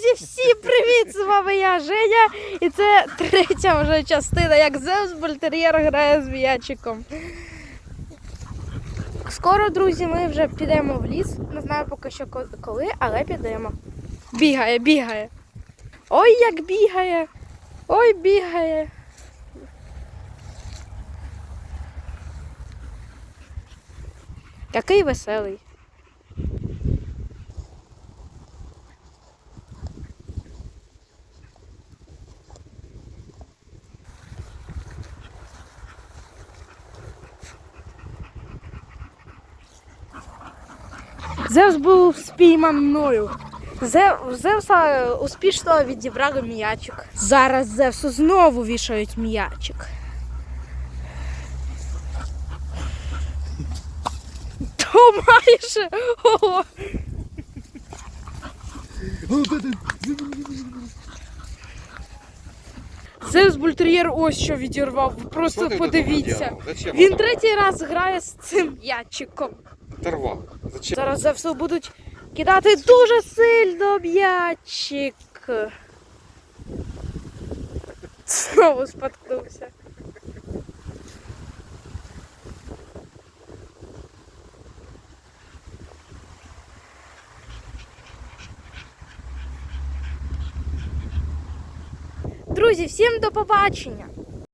Друзі, всім привіт! З вами я Женя. І це третя вже частина, як Зевс Больтер'єр грає з м'ячиком. Скоро, друзі, ми вже підемо в ліс. Не знаю поки що коли, але підемо. Бігає, бігає. Ой, як бігає! Ой, бігає. Який веселий. Зевс був спійман мною. Зе- Зевса успішно відібрали м'ячик. Зараз Зевсу знову вішають м'ячик. То майже. Ого. Зевс Бультер'єр ось що відірвав. Просто подивіться. Він третій раз грає з цим м'ячиком. Оторвал. Зачем? Зараз Зевсу будуть кидати дуже сильно м'ячик. Знову споткнувся. Друзі, всім до побачення!